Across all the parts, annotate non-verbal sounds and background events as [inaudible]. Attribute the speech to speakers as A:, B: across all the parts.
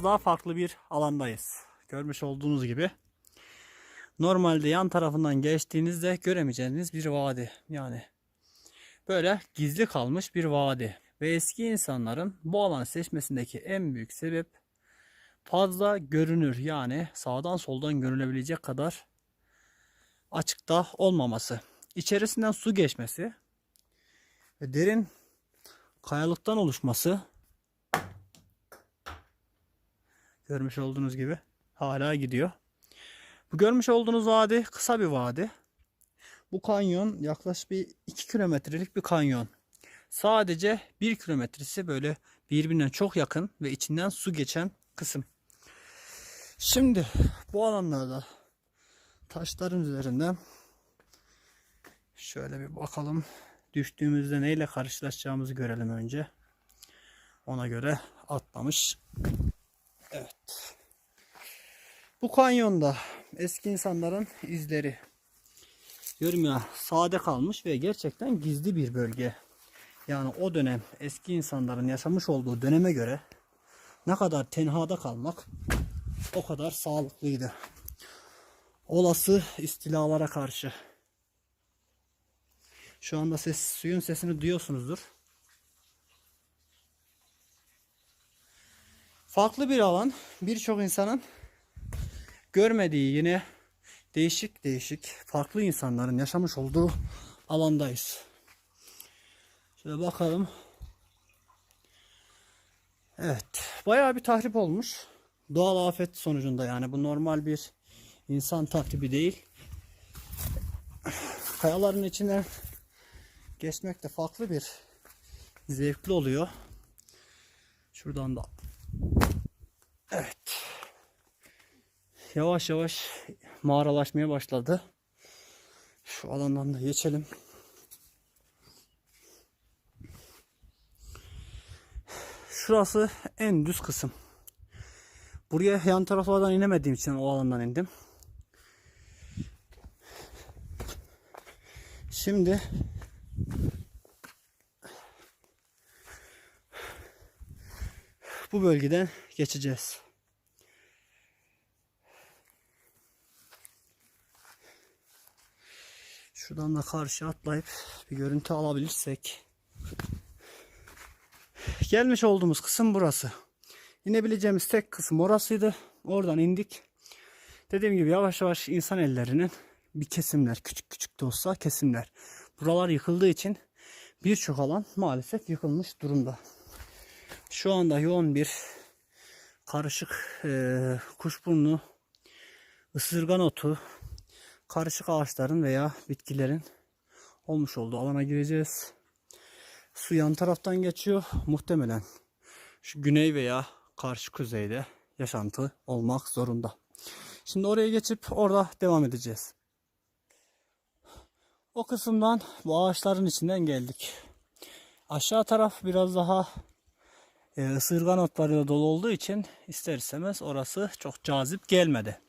A: biraz daha farklı bir alandayız. Görmüş olduğunuz gibi. Normalde yan tarafından geçtiğinizde göremeyeceğiniz bir vadi. Yani böyle gizli kalmış bir vadi. Ve eski insanların bu alanı seçmesindeki en büyük sebep fazla görünür. Yani sağdan soldan görülebilecek kadar açıkta olmaması. İçerisinden su geçmesi ve derin kayalıktan oluşması görmüş olduğunuz gibi hala gidiyor. Bu görmüş olduğunuz vadi kısa bir vadi. Bu kanyon yaklaşık bir 2 kilometrelik bir kanyon. Sadece 1 kilometresi böyle birbirine çok yakın ve içinden su geçen kısım. Şimdi bu alanlarda taşların üzerinden şöyle bir bakalım. Düştüğümüzde neyle karşılaşacağımızı görelim önce. Ona göre atlamış. Evet. Bu kanyonda eski insanların izleri. Diyorum ya sade kalmış ve gerçekten gizli bir bölge. Yani o dönem eski insanların yaşamış olduğu döneme göre ne kadar tenhada kalmak o kadar sağlıklıydı. Olası istilalara karşı. Şu anda ses, suyun sesini duyuyorsunuzdur. Farklı bir alan. Birçok insanın görmediği yine değişik değişik farklı insanların yaşamış olduğu alandayız. Şöyle bakalım. Evet. Bayağı bir tahrip olmuş. Doğal afet sonucunda yani bu normal bir insan tahribi değil. Kayaların içinden geçmek de farklı bir zevkli oluyor. Şuradan da Evet. Yavaş yavaş mağaralaşmaya başladı. Şu alandan da geçelim. Şurası en düz kısım. Buraya yan taraflardan inemediğim için o alandan indim. Şimdi bu bölgeden geçeceğiz. Şuradan da karşı atlayıp bir görüntü alabilirsek. Gelmiş olduğumuz kısım burası. İnebileceğimiz tek kısım orasıydı. Oradan indik. Dediğim gibi yavaş yavaş insan ellerinin bir kesimler, küçük küçük de olsa kesimler. Buralar yıkıldığı için birçok alan maalesef yıkılmış durumda. Şu anda yoğun bir karışık e, kuşburnu, ısırgan otu, karışık ağaçların veya bitkilerin olmuş olduğu alana gireceğiz. Su yan taraftan geçiyor. Muhtemelen şu güney veya karşı kuzeyde yaşantı olmak zorunda. Şimdi oraya geçip orada devam edeceğiz. O kısımdan bu ağaçların içinden geldik. Aşağı taraf biraz daha e, ısırgan otlarıyla dolu olduğu için ister istemez orası çok cazip gelmedi.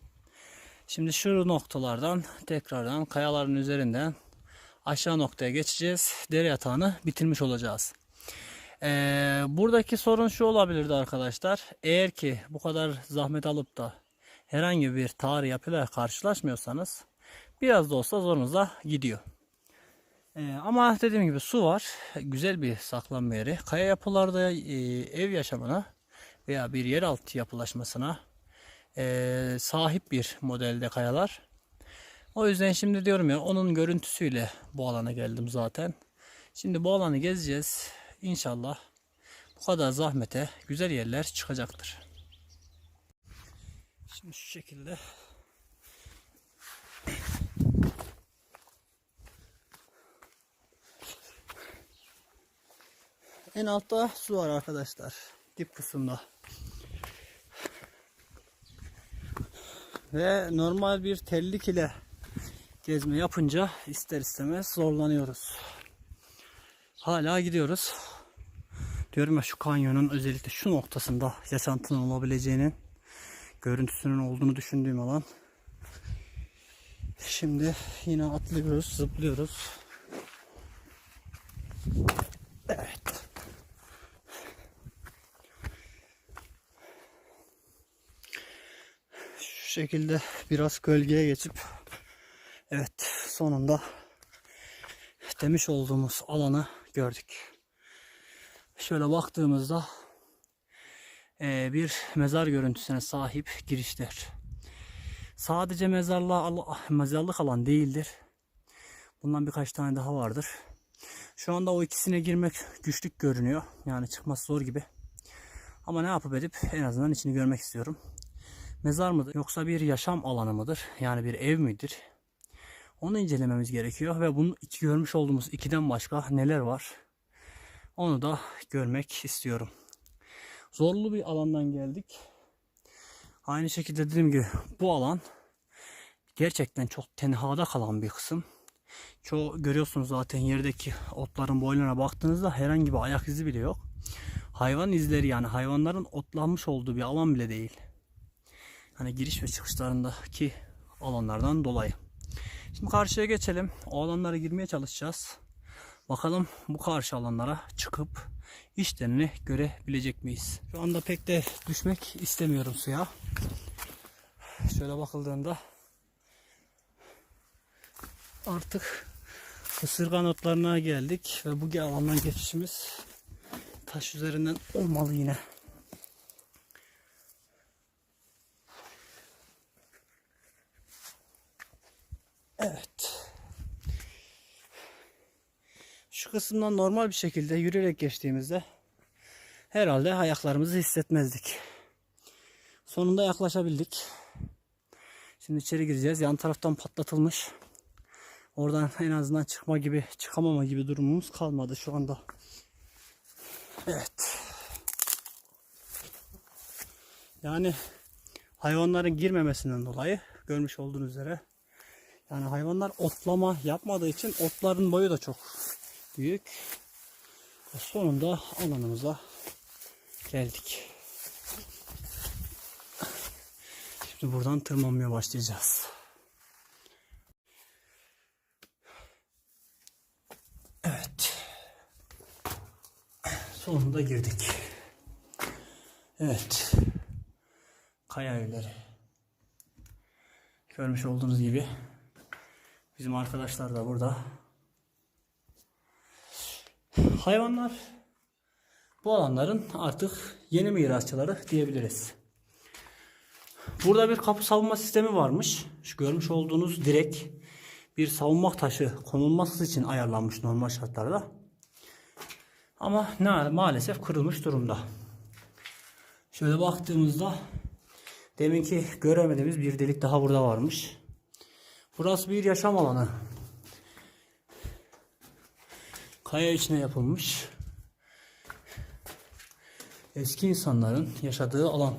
A: Şimdi şu noktalardan tekrardan kayaların üzerinden aşağı noktaya geçeceğiz. Dere yatağını bitirmiş olacağız. Ee, buradaki sorun şu olabilirdi arkadaşlar. Eğer ki bu kadar zahmet alıp da herhangi bir tarih yapıyla karşılaşmıyorsanız biraz da olsa zorunuza gidiyor. Ee, ama dediğim gibi su var. Güzel bir saklanma yeri. Kaya yapılarda e, ev yaşamına veya bir yeraltı yapılaşmasına e, sahip bir modelde kayalar. O yüzden şimdi diyorum ya onun görüntüsüyle bu alana geldim zaten. Şimdi bu alanı gezeceğiz. İnşallah bu kadar zahmete güzel yerler çıkacaktır. Şimdi şu şekilde En altta su var arkadaşlar. Dip kısımda. Ve normal bir tellik ile gezme yapınca ister istemez zorlanıyoruz. Hala gidiyoruz. Diyorum ya şu kanyonun özellikle şu noktasında yaşantının olabileceğinin görüntüsünün olduğunu düşündüğüm alan. Şimdi yine atlıyoruz, zıplıyoruz. Evet. Şekilde biraz gölgeye geçip evet sonunda demiş olduğumuz alanı gördük. Şöyle baktığımızda eee, bir mezar görüntüsüne sahip girişler. Sadece mezarlığa, mezarlık alan değildir. Bundan birkaç tane daha vardır. Şu anda o ikisine girmek güçlük görünüyor. Yani çıkması zor gibi. Ama ne yapıp edip en azından içini görmek istiyorum. Mezar mıdır yoksa bir yaşam alanı mıdır? Yani bir ev midir? Onu incelememiz gerekiyor ve bunu iki görmüş olduğumuz ikiden başka neler var? Onu da görmek istiyorum. Zorlu bir alandan geldik. Aynı şekilde dediğim gibi bu alan gerçekten çok tenhada kalan bir kısım. Çoğu görüyorsunuz zaten yerdeki otların boylarına baktığınızda herhangi bir ayak izi bile yok. Hayvan izleri yani hayvanların otlanmış olduğu bir alan bile değil. Hani giriş ve çıkışlarındaki alanlardan dolayı. Şimdi karşıya geçelim. O alanlara girmeye çalışacağız. Bakalım bu karşı alanlara çıkıp işlerini görebilecek miyiz? Şu anda pek de düşmek istemiyorum suya. Şöyle bakıldığında artık ısırgan otlarına geldik ve bu alandan geçişimiz taş üzerinden olmalı yine. Evet. Şu kısımdan normal bir şekilde yürüyerek geçtiğimizde herhalde ayaklarımızı hissetmezdik. Sonunda yaklaşabildik. Şimdi içeri gireceğiz. Yan taraftan patlatılmış. Oradan [laughs] en azından çıkma gibi, çıkamama gibi durumumuz kalmadı şu anda. Evet. Yani hayvanların girmemesinden dolayı görmüş olduğunuz üzere yani hayvanlar otlama yapmadığı için otların boyu da çok büyük. Ve sonunda alanımıza geldik. Şimdi buradan tırmanmaya başlayacağız. Evet. Sonunda girdik. Evet. Kaya evleri. Görmüş olduğunuz gibi bizim arkadaşlar da burada. Hayvanlar bu alanların artık yeni mirasçıları diyebiliriz. Burada bir kapı savunma sistemi varmış. Şu görmüş olduğunuz direk bir savunma taşı konulması için ayarlanmış normal şartlarda. Ama ne maalesef kırılmış durumda. Şöyle baktığımızda deminki göremediğimiz bir delik daha burada varmış. Burası bir yaşam alanı. Kaya içine yapılmış. Eski insanların yaşadığı alan.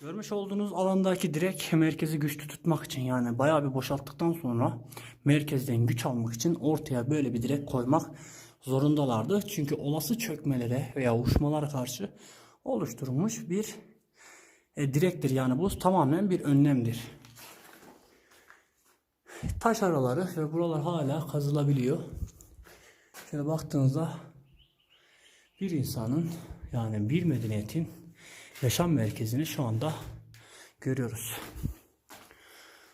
A: Görmüş olduğunuz alandaki direk merkezi güçlü tutmak için yani bayağı bir boşalttıktan sonra merkezden güç almak için ortaya böyle bir direk koymak zorundalardı. Çünkü olası çökmelere veya uçmalara karşı oluşturulmuş bir e, direktir. Yani bu tamamen bir önlemdir. Taş araları ve buralar hala kazılabiliyor. Şöyle baktığınızda bir insanın yani bir medeniyetin yaşam merkezini şu anda görüyoruz.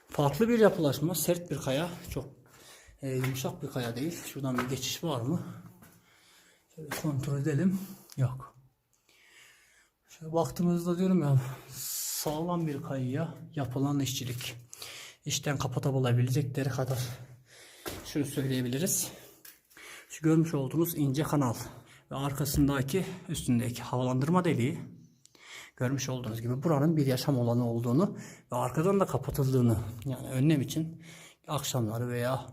A: Farklı bir yapılaşma, sert bir kaya, çok e, yumuşak bir kaya değil. Şuradan bir geçiş var mı? Şöyle kontrol edelim. Yok. Şöyle baktığımızda diyorum ya sağlam bir kayaya yapılan işçilik. İşten kapatabilecekleri kadar şunu söyleyebiliriz. Şu görmüş olduğunuz ince kanal ve arkasındaki üstündeki havalandırma deliği görmüş olduğunuz gibi buranın bir yaşam alanı olduğunu ve arkadan da kapatıldığını yani önlem için akşamları veya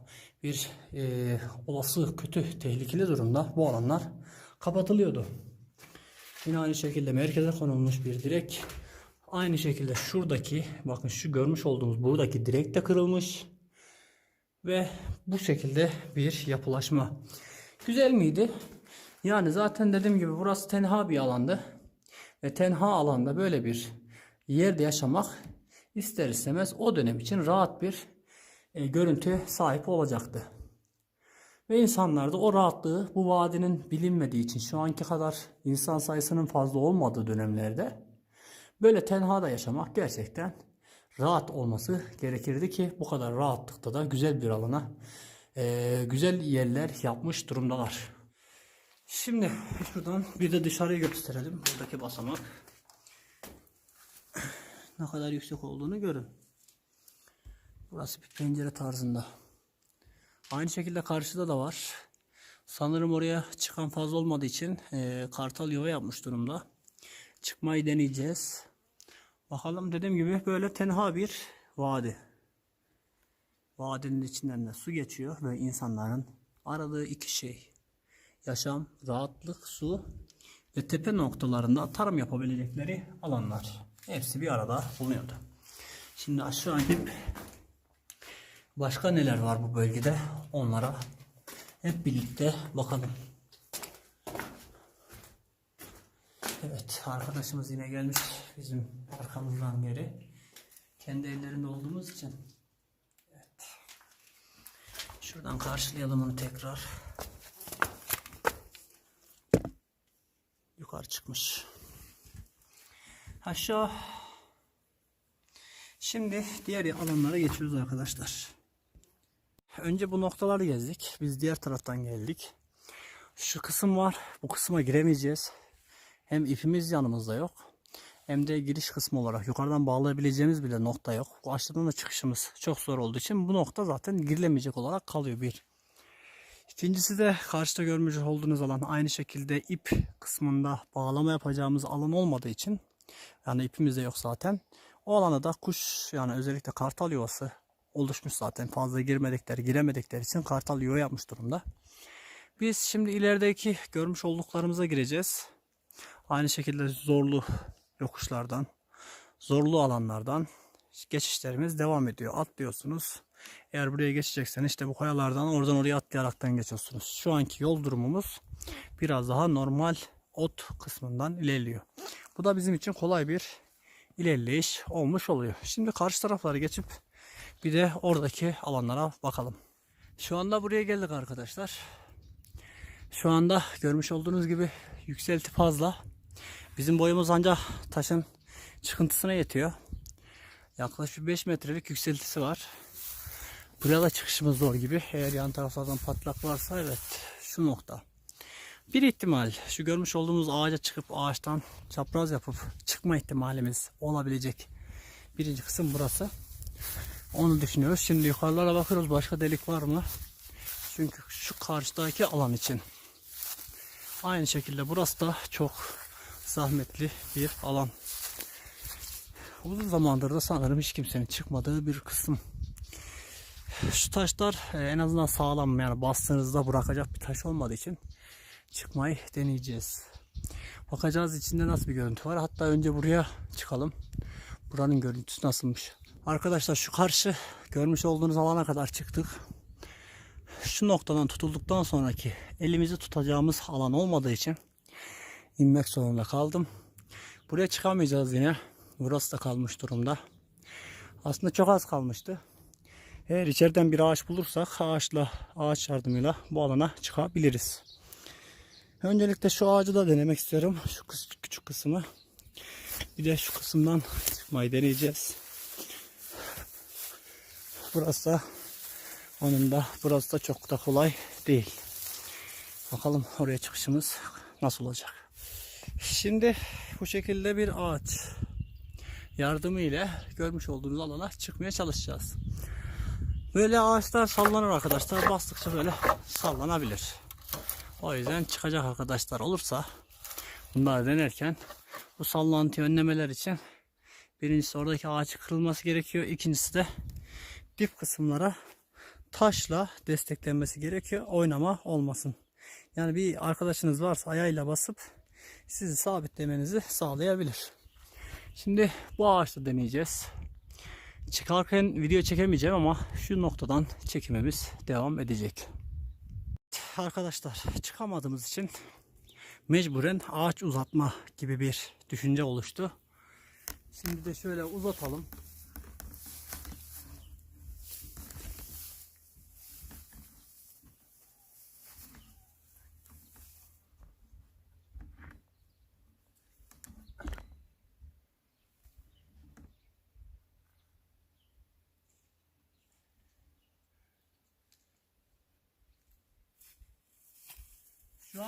A: bir e, olası kötü tehlikeli durumda bu alanlar kapatılıyordu. Yine aynı şekilde merkeze konulmuş bir direk. Aynı şekilde şuradaki bakın şu görmüş olduğumuz buradaki direk de kırılmış. Ve bu şekilde bir yapılaşma. Güzel miydi? Yani zaten dediğim gibi burası tenha bir alandı. Ve tenha alanda böyle bir yerde yaşamak ister istemez o dönem için rahat bir e, görüntü sahip olacaktı. Ve insanlar da o rahatlığı bu vadinin bilinmediği için şu anki kadar insan sayısının fazla olmadığı dönemlerde böyle tenhada yaşamak gerçekten rahat olması gerekirdi ki bu kadar rahatlıkta da güzel bir alana e, güzel yerler yapmış durumdalar. Şimdi şuradan bir de dışarıyı gösterelim. Buradaki basamak ne kadar yüksek olduğunu görün. Burası bir pencere tarzında. Aynı şekilde karşıda da var. Sanırım oraya çıkan fazla olmadığı için e, kartal yuva yapmış durumda. Çıkmayı deneyeceğiz. Bakalım dediğim gibi böyle tenha bir vadi. Vadinin içinden de su geçiyor ve insanların aradığı iki şey. Yaşam, rahatlık, su ve tepe noktalarında tarım yapabilecekleri alanlar. Hepsi bir arada bulunuyordu. Şimdi aşağı inip başka neler var bu bölgede onlara hep birlikte bakalım. Evet arkadaşımız yine gelmiş bizim arkamızdan geri. Kendi ellerinde olduğumuz için. Evet. Şuradan karşılayalım onu tekrar. Yukarı çıkmış. Aşağı. Şimdi diğer alanlara geçiyoruz arkadaşlar. Önce bu noktaları gezdik. Biz diğer taraftan geldik. Şu kısım var. Bu kısma giremeyeceğiz. Hem ipimiz yanımızda yok. Hem de giriş kısmı olarak yukarıdan bağlayabileceğimiz bile nokta yok. Aşağıdan da çıkışımız çok zor olduğu için bu nokta zaten girilemeyecek olarak kalıyor bir. İkincisi de karşıda görmüş olduğunuz alan aynı şekilde ip kısmında bağlama yapacağımız alan olmadığı için yani ipimiz de yok zaten. O alana da kuş yani özellikle kartal yuvası oluşmuş zaten. Fazla girmedikleri, giremedikleri için kartal yuva yapmış durumda. Biz şimdi ilerideki görmüş olduklarımıza gireceğiz. Aynı şekilde zorlu yokuşlardan, zorlu alanlardan geçişlerimiz devam ediyor. Atlıyorsunuz. Eğer buraya geçecekseniz işte bu kayalardan oradan oraya atlayaraktan geçiyorsunuz. Şu anki yol durumumuz biraz daha normal ot kısmından ilerliyor. Bu da bizim için kolay bir ilerleyiş olmuş oluyor. Şimdi karşı tarafları geçip bir de oradaki alanlara bakalım. Şu anda buraya geldik arkadaşlar. Şu anda görmüş olduğunuz gibi yükselti fazla. Bizim boyumuz ancak taşın çıkıntısına yetiyor. Yaklaşık 5 metrelik yükseltisi var. Buraya da çıkışımız zor gibi. Eğer yan taraflardan patlak varsa evet şu nokta. Bir ihtimal şu görmüş olduğumuz ağaca çıkıp ağaçtan çapraz yapıp çıkma ihtimalimiz olabilecek. Birinci kısım burası. Onu düşünüyoruz. Şimdi yukarılara bakıyoruz başka delik var mı? Çünkü şu karşıdaki alan için. Aynı şekilde burası da çok zahmetli bir alan. Uzun zamandır da sanırım hiç kimsenin çıkmadığı bir kısım. Şu taşlar e, en azından sağlam yani bastığınızda bırakacak bir taş olmadığı için çıkmayı deneyeceğiz. Bakacağız içinde nasıl bir görüntü var. Hatta önce buraya çıkalım. Buranın görüntüsü nasılmış. Arkadaşlar şu karşı görmüş olduğunuz alana kadar çıktık. Şu noktadan tutulduktan sonraki elimizi tutacağımız alan olmadığı için inmek zorunda kaldım. Buraya çıkamayacağız yine. Burası da kalmış durumda. Aslında çok az kalmıştı. Eğer içeriden bir ağaç bulursak ağaçla ağaç yardımıyla bu alana çıkabiliriz. Öncelikle şu ağacı da denemek istiyorum. Şu küçük kısmı. Bir de şu kısımdan çıkmayı deneyeceğiz. Burası da onun da burası da çok da kolay değil. Bakalım oraya çıkışımız nasıl olacak. Şimdi bu şekilde bir ağaç yardımı ile görmüş olduğunuz alana çıkmaya çalışacağız. Böyle ağaçlar sallanır arkadaşlar. Bastıkça böyle sallanabilir. O yüzden çıkacak arkadaşlar olursa bunları denerken bu sallantıyı önlemeler için birincisi oradaki ağaç kırılması gerekiyor. İkincisi de dip kısımlara taşla desteklenmesi gerekiyor. Oynama olmasın. Yani bir arkadaşınız varsa ayağıyla basıp sizi sabitlemenizi sağlayabilir. Şimdi bu ağaçta deneyeceğiz. Çıkarken video çekemeyeceğim ama şu noktadan çekimimiz devam edecek. Arkadaşlar çıkamadığımız için mecburen ağaç uzatma gibi bir düşünce oluştu. Şimdi de şöyle uzatalım.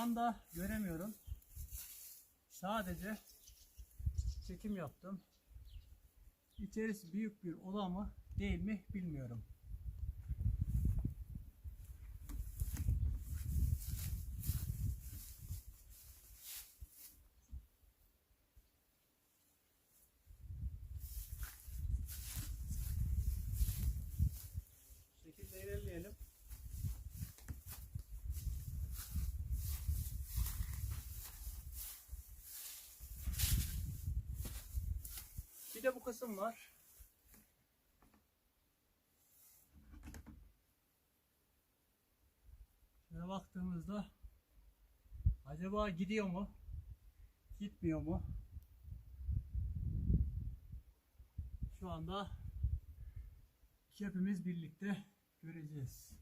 A: Anda göremiyorum. Sadece çekim yaptım. İçerisi büyük bir oda mı değil mi bilmiyorum. şekilde ilerleyelim. Bir de bu kısım var. Şöyle baktığımızda acaba gidiyor mu? Gitmiyor mu? Şu anda hepimiz birlikte göreceğiz.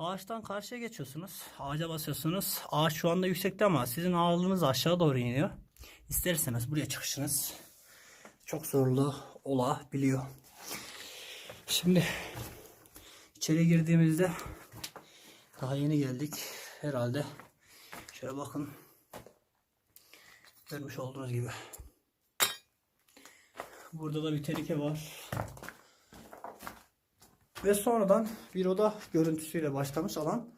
A: Ağaçtan karşıya geçiyorsunuz. Ağaca basıyorsunuz. Ağaç şu anda yüksekte ama sizin ağırlığınız aşağı doğru iniyor. İsterseniz buraya çıkışınız çok zorlu olabiliyor. Şimdi içeri girdiğimizde daha yeni geldik. Herhalde şöyle bakın. Görmüş olduğunuz gibi. Burada da bir tenike var. Ve sonradan bir oda görüntüsüyle başlamış alan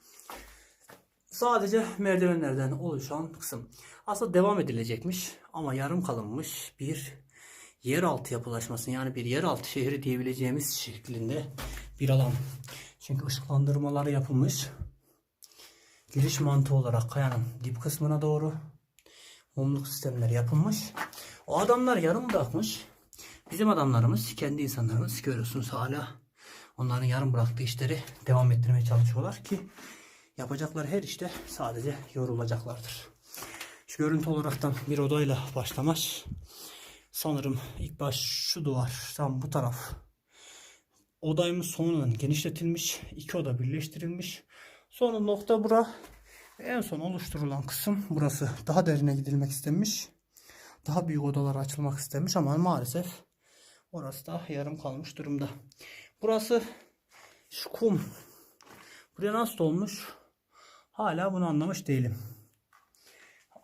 A: sadece merdivenlerden oluşan kısım. Aslında devam edilecekmiş ama yarım kalınmış bir yeraltı yapılaşması yani bir yeraltı şehri diyebileceğimiz şeklinde bir alan. Çünkü ışıklandırmaları yapılmış. Giriş mantığı olarak kayanın dip kısmına doğru mumluk sistemleri yapılmış. O adamlar yarım bırakmış. Bizim adamlarımız, kendi insanlarımız görüyorsunuz hala onların yarım bıraktığı işleri devam ettirmeye çalışıyorlar ki yapacakları her işte sadece yorulacaklardır. Şu görüntü olaraktan bir odayla başlamış. Sanırım ilk baş şu duvar tam bu taraf. Odayımız sonradan genişletilmiş. iki oda birleştirilmiş. Sonra nokta bura. En son oluşturulan kısım burası. Daha derine gidilmek istenmiş. Daha büyük odalar açılmak istenmiş ama maalesef orası da yarım kalmış durumda. Burası şu kum. Buraya nasıl olmuş? Hala bunu anlamış değilim.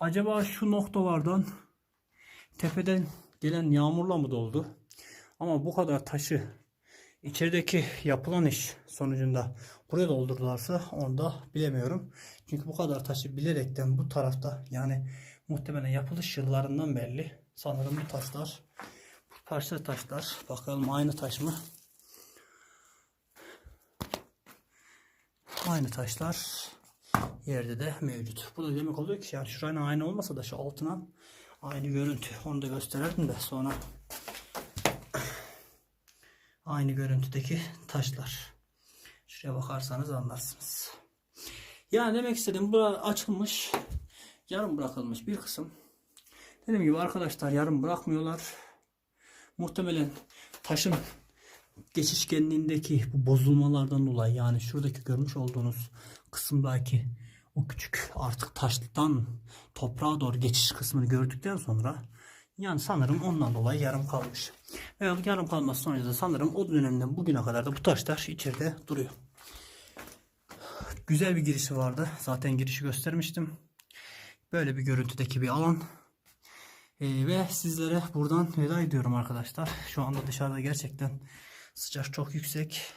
A: Acaba şu noktalardan tepeden gelen yağmurla mı doldu? Ama bu kadar taşı içerideki yapılan iş sonucunda buraya doldurdularsa onu da bilemiyorum. Çünkü bu kadar taşı bilerekten bu tarafta yani muhtemelen yapılış yıllarından belli. Sanırım bu taşlar bu parça taşlar. Bakalım aynı taş mı? Aynı taşlar yerde de mevcut. Bu da demek oluyor ki yani şuranın aynı olmasa da şu altına aynı görüntü. Onu da gösterelim de sonra aynı görüntüdeki taşlar. Şuraya bakarsanız anlarsınız. Yani demek istedim bu açılmış yarım bırakılmış bir kısım. Dediğim gibi arkadaşlar yarım bırakmıyorlar. Muhtemelen taşın geçişkenliğindeki bu bozulmalardan dolayı yani şuradaki görmüş olduğunuz kısımdaki o küçük artık taştan toprağa doğru geçiş kısmını gördükten sonra yani sanırım ondan dolayı yarım kalmış. Ve yarım kalması sonucu da sanırım o dönemden bugüne kadar da bu taşlar içeride duruyor. Güzel bir girişi vardı. Zaten girişi göstermiştim. Böyle bir görüntüdeki bir alan. Ee, ve sizlere buradan veda ediyorum arkadaşlar. Şu anda dışarıda gerçekten sıcak çok yüksek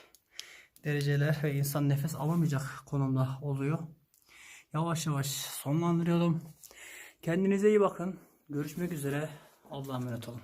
A: dereceler ve insan nefes alamayacak konumda oluyor. Yavaş yavaş sonlandırıyorum. Kendinize iyi bakın. Görüşmek üzere. Allah'a emanet olun.